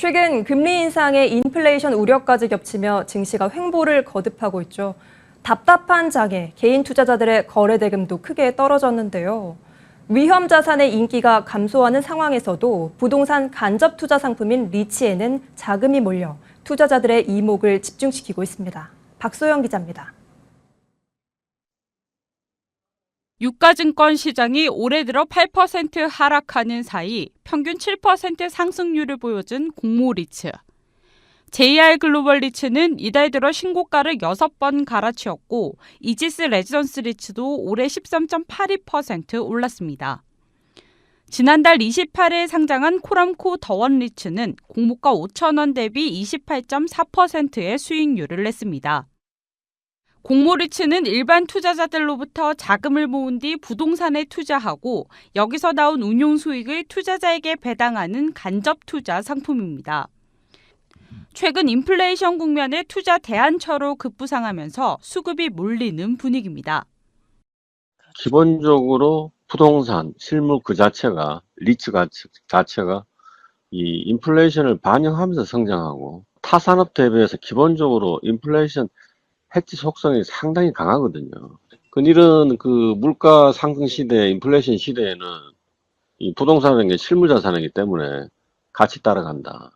최근 금리 인상에 인플레이션 우려까지 겹치며 증시가 횡보를 거듭하고 있죠. 답답한 장에 개인 투자자들의 거래 대금도 크게 떨어졌는데요. 위험 자산의 인기가 감소하는 상황에서도 부동산 간접 투자 상품인 리치에는 자금이 몰려 투자자들의 이목을 집중시키고 있습니다. 박소영 기자입니다. 유가증권 시장이 올해 들어 8% 하락하는 사이 평균 7% 상승률을 보여준 공모리츠. JR 글로벌 리츠는 이달 들어 신고가를 6번 갈아치웠고 이지스 레지던스 리츠도 올해 13.82% 올랐습니다. 지난달 28일 상장한 코람코 더원 리츠는 공모가 5천원 대비 28.4%의 수익률을 냈습니다. 공모리츠는 일반 투자자들로부터 자금을 모은 뒤 부동산에 투자하고 여기서 나온 운용 수익을 투자자에게 배당하는 간접 투자 상품입니다. 최근 인플레이션 국면에 투자 대안처로 급부상하면서 수급이 몰리는 분위기입니다. 기본적으로 부동산, 실물 그 자체가, 리츠 자체가 이 인플레이션을 반영하면서 성장하고 타 산업 대비해서 기본적으로 인플레이션 해지 속성이 상당히 강하거든요. 그 이런 그 물가 상승 시대, 인플레이션 시대에는 이 부동산이라는 게 실물 자산이기 때문에 같이 따라간다.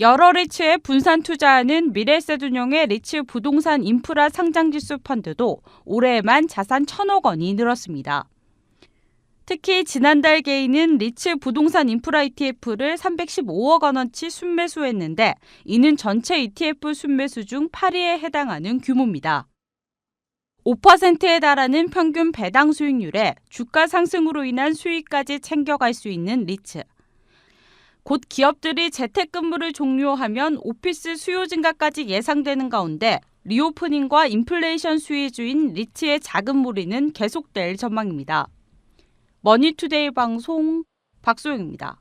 여러 리츠에 분산 투자하는 미래에셋운용의 리츠 부동산 인프라 상장지수 펀드도 올해에만 자산 1천억 원이 늘었습니다. 특히 지난달 개인은 리츠 부동산 인프라 ETF를 315억 원어치 순매수했는데 이는 전체 ETF 순매수 중 8위에 해당하는 규모입니다. 5%에 달하는 평균 배당 수익률에 주가 상승으로 인한 수익까지 챙겨갈 수 있는 리츠. 곧 기업들이 재택근무를 종료하면 오피스 수요 증가까지 예상되는 가운데 리오프닝과 인플레이션 수혜주인 리츠의 자금 몰이는 계속될 전망입니다. 머니투데이 방송 박소영입니다.